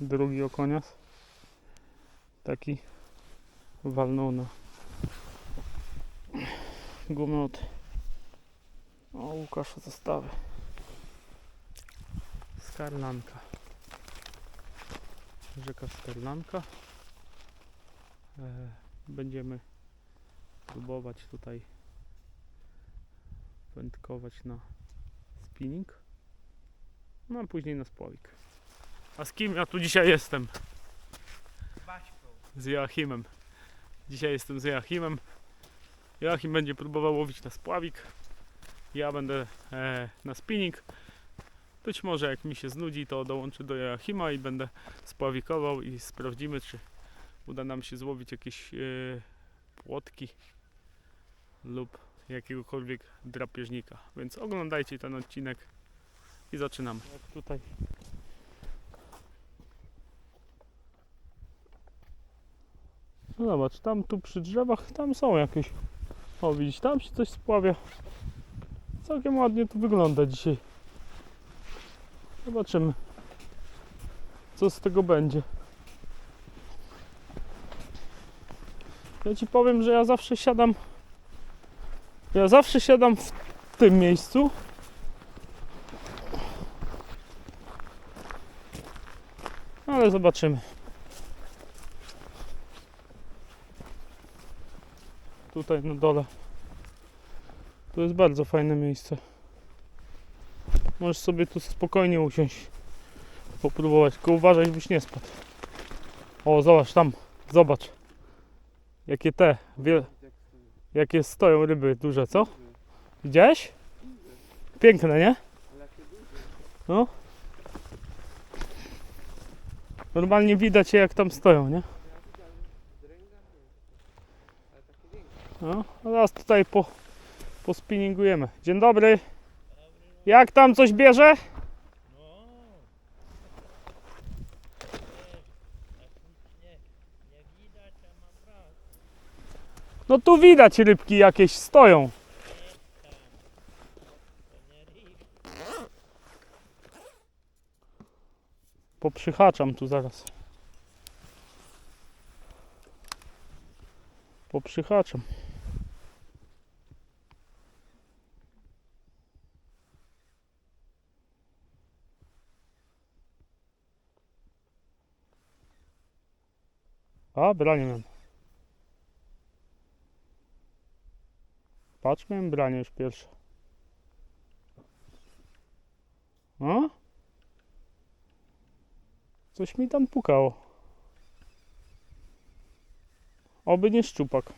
drugi okonias. Taki walnął na gumę od o Łukasza zostawy. Skarlanka. Rzeka Skarlanka. E, będziemy próbować tutaj wędkować na spinning. No a później na spławik. A z kim ja tu dzisiaj jestem? Z Joachimem. Dzisiaj jestem z Joachimem. Joachim będzie próbował łowić na spławik. Ja będę e, na spinning. Być może jak mi się znudzi, to dołączę do Joachima i będę spławikował i sprawdzimy, czy uda nam się złowić jakieś e, płotki lub jakiegokolwiek drapieżnika. Więc oglądajcie ten odcinek i zaczynamy. Jak tutaj No zobacz, tam tu przy drzewach, tam są jakieś. O widzisz, tam się coś spławia. Całkiem ładnie to wygląda dzisiaj. Zobaczymy. Co z tego będzie. Ja ci powiem, że ja zawsze siadam. Ja zawsze siadam w tym miejscu. Ale zobaczymy. Tutaj na dole. To jest bardzo fajne miejsce. Możesz sobie tu spokojnie usiąść. Popróbować. Tylko uważaj, żebyś nie spadł. O, zobacz tam. Zobacz. Jakie te. Wie, jakie stoją ryby duże, co? Widziałeś? Piękne, nie? No. Normalnie widać je jak tam stoją, nie? No, teraz tutaj po, pospinningujemy. Dzień dobry. Jak tam coś bierze? No tu widać rybki jakieś stoją. Poprzyhaczam tu zaraz. Poprzyhaczam. A, branie mam. Patrz, miałem branie już pierwsze. O? Coś mi tam pukało. Oby nie szczupak.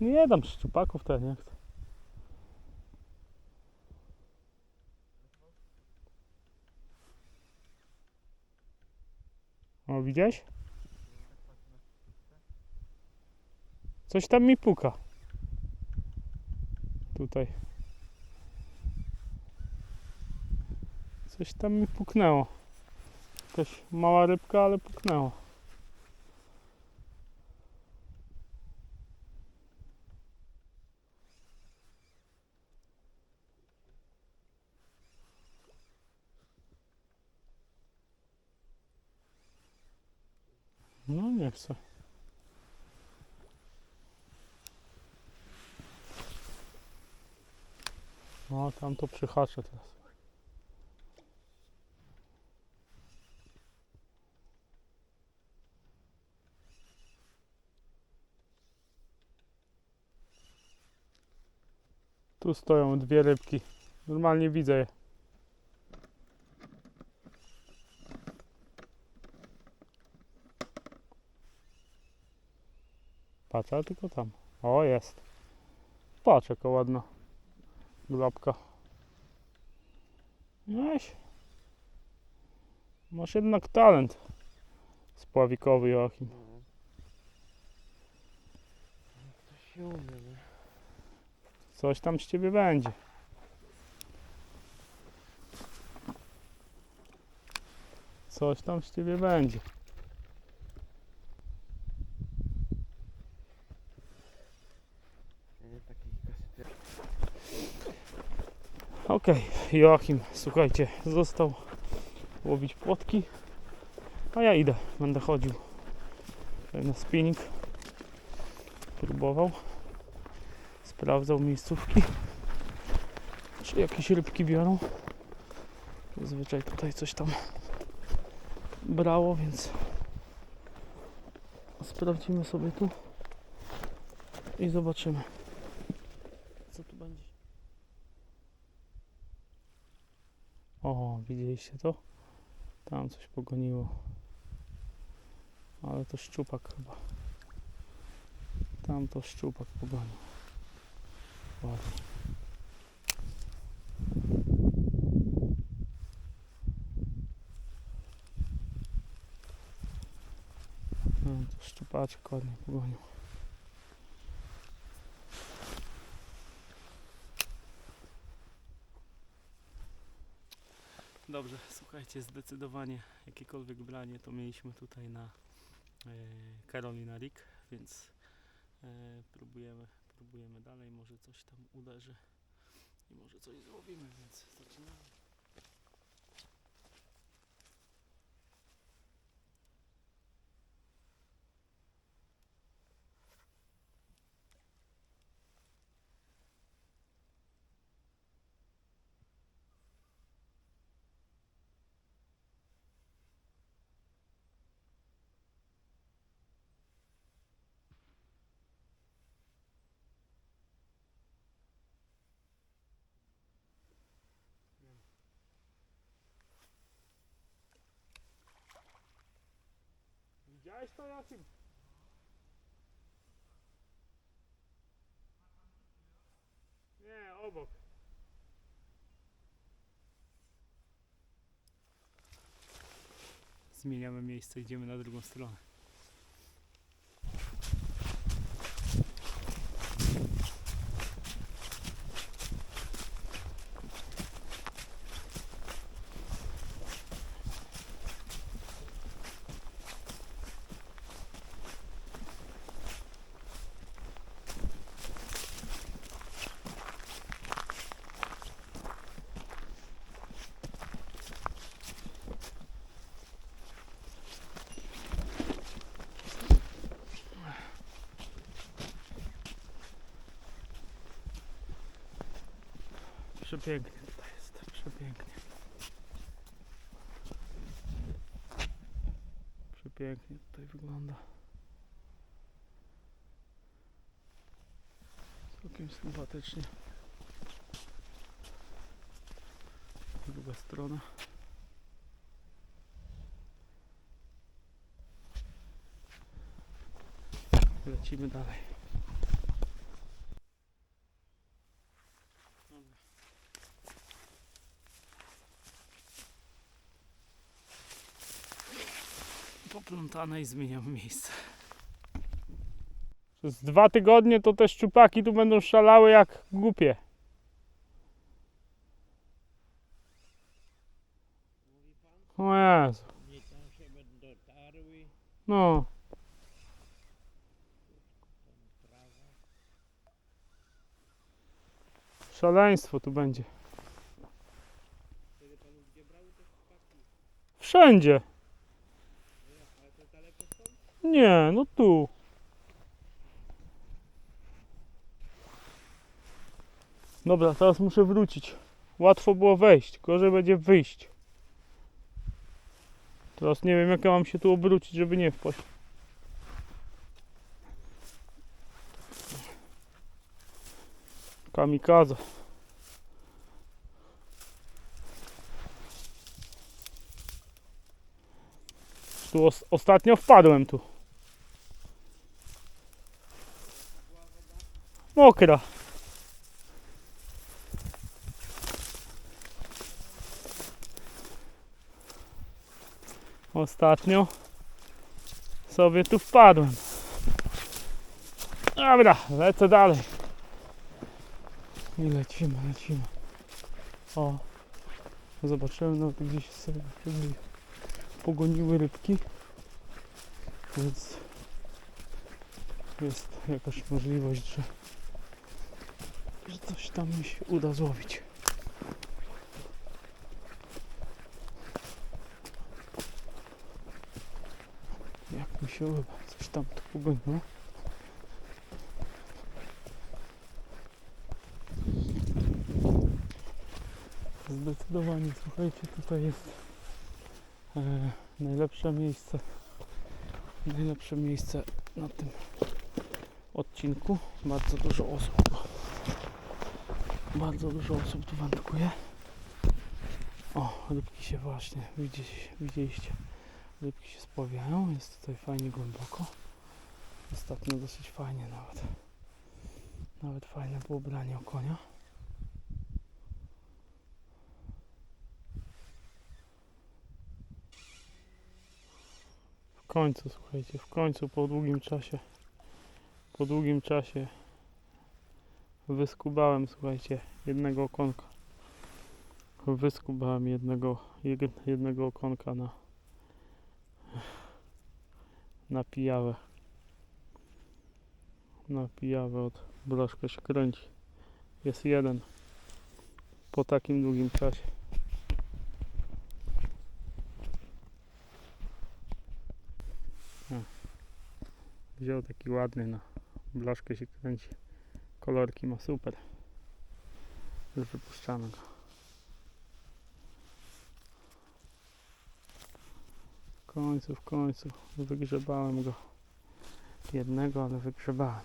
Nie dam szczupaków ten jak to. Widziałeś? Coś tam mi puka. Tutaj. Coś tam mi puknęło. Jakaś mała rybka, ale puknęła. Chcę. No tam to przyhaczę teraz. Tu stoją dwie rybki. Normalnie widzę je. Patrz, ale tylko tam. O, jest. Patrz, jaka ładna glapka. Weź. Masz jednak talent spławikowy, Joachim. To się umie, nie? Coś tam z ciebie będzie. Coś tam z ciebie będzie. Okej, Joachim, słuchajcie, został łowić płotki, a ja idę, będę chodził. Na spinning, próbował, sprawdzał miejscówki, czy jakieś rybki biorą. Zazwyczaj tutaj coś tam brało, więc sprawdzimy sobie tu i zobaczymy, co tu będzie. O, widzieliście to? Tam coś pogoniło. Ale to szczupak chyba. Tam to szczupak pogonił. Ładnie. No, to szczupaczek ładnie pogonił. Dobrze, słuchajcie, zdecydowanie jakiekolwiek branie to mieliśmy tutaj na e, Carolina Rick, więc e, próbujemy, próbujemy dalej, może coś tam uderzy i może coś złowimy, więc zaczynamy. Jakim? Nie, obok. Zmieniamy miejsce, idziemy na drugą stronę. Przepięknie tutaj jest, przepięknie. Przepięknie tutaj wygląda. Całkiem sympatycznie. Druga strona. Lecimy dalej. Poplątane i zmieniam miejsce. Przez dwa tygodnie to te szczupaki tu będą szalały jak głupie. O Jezu. No, szaleństwo tu będzie. Wszędzie. Ale to daleko stąd? Nie, no tu. Dobra, teraz muszę wrócić. Łatwo było wejść, gorzej będzie wyjść. Teraz nie wiem jak ja mam się tu obrócić, żeby nie wpaść. Kamikaze. Tu os ostatnio wpadłem tu. Mokra. Ostatnio sobie tu wpadłem. Dobra, lecę dalej. I lecimy, lecimy. O, zobaczyłem, no tu gdzieś sobie pogoniły rybki. Więc jest jakaś możliwość, że, że coś tam mi się uda złowić. Jak mi się uda, coś tam tu popłynęło. Zdecydowanie, słuchajcie, tutaj jest e, najlepsze miejsce, najlepsze miejsce na tym odcinku. Bardzo dużo osób bardzo dużo osób tu wędruje. O, rybki się właśnie, widzieliście, rybki się spławiają, jest tutaj fajnie głęboko. Ostatnio dosyć fajnie nawet. Nawet fajne było branie o konia. W końcu, słuchajcie, w końcu po długim czasie, po długim czasie wyskubałem, słuchajcie, jednego okonka. Wyskubałem jednego, jed- jednego okonka na na pijawę. Na pijawę od blaszka się kręci. Jest jeden. Po takim długim czasie. Wziął taki ładny na blaszkę się kręci. Kolorki ma super. Już wypuszczamy go. W końcu, w końcu wygrzebałem go. Jednego, ale wygrzebałem.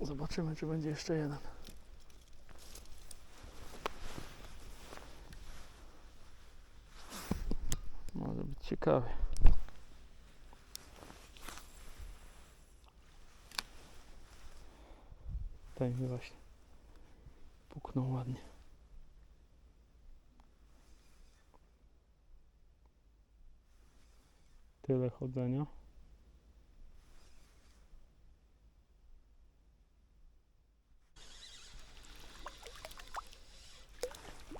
Zobaczymy, czy będzie jeszcze jeden. Może być ciekawie. Tutaj mi właśnie puknął ładnie. Tyle chodzenia.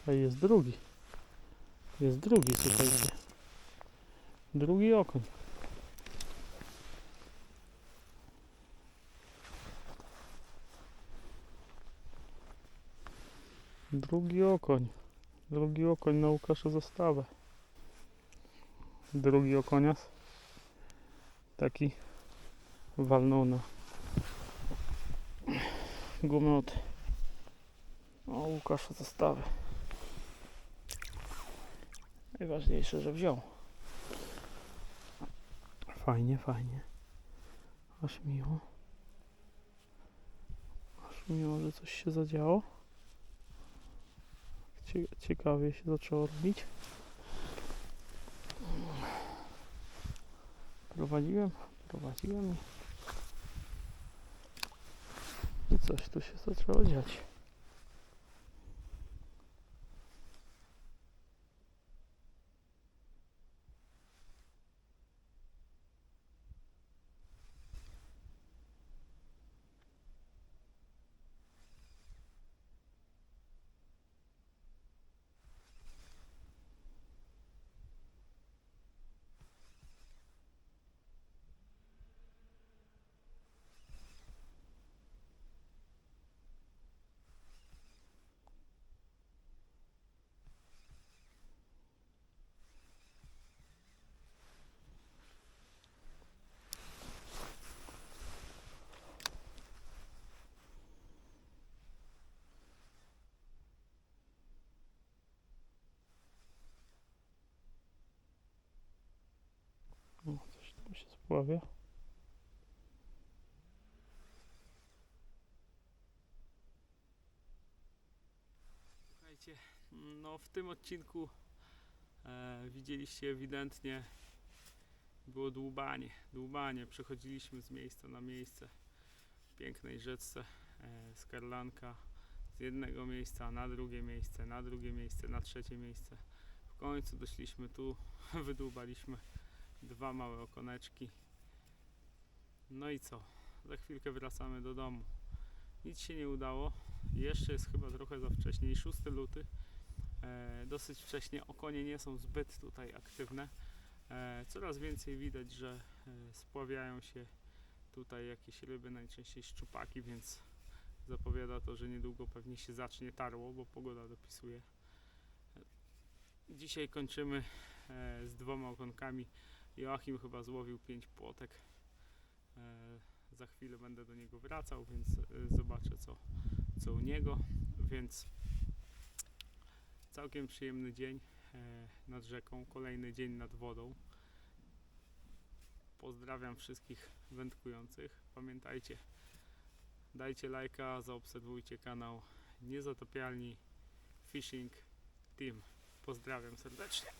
A jest drugi. Jest drugi, słuchajcie. Drugi okoń. Drugi okoń. Drugi okoń na Łukasza zastawę. Drugi okonias. Taki walnął na gumioty. O Łukasza zastawę. Najważniejsze, że wziął. Fajnie, fajnie. Aż miło. Aż miło, że coś się zadziało. Cie ciekawie się zaczęło robić. Prowadziłem, prowadziłem i coś tu się zaczęło dziać. O, coś spławia. Słuchajcie, no w tym odcinku e, widzieliście ewidentnie było dłubanie, dłubanie. Przechodziliśmy z miejsca na miejsce w pięknej rzece e, Skarlanka z jednego miejsca na drugie miejsce, na drugie miejsce, na trzecie miejsce. W końcu doszliśmy tu, wydłubaliśmy dwa małe okoneczki. No i co? Za chwilkę wracamy do domu. Nic się nie udało. Jeszcze jest chyba trochę za wcześnie. 6 luty. E, dosyć wcześnie. Okonie nie są zbyt tutaj aktywne. E, coraz więcej widać, że e, spławiają się tutaj jakieś ryby, najczęściej szczupaki, więc zapowiada to, że niedługo pewnie się zacznie tarło, bo pogoda dopisuje. E, Dzisiaj kończymy z dwoma okonkami. Joachim chyba złowił pięć płotek. E, za chwilę będę do niego wracał, więc e, zobaczę co, co u niego. Więc całkiem przyjemny dzień e, nad rzeką, kolejny dzień nad wodą. Pozdrawiam wszystkich wędkujących. Pamiętajcie, dajcie lajka, zaobserwujcie kanał Niezatopialni Fishing Team. Pozdrawiam serdecznie.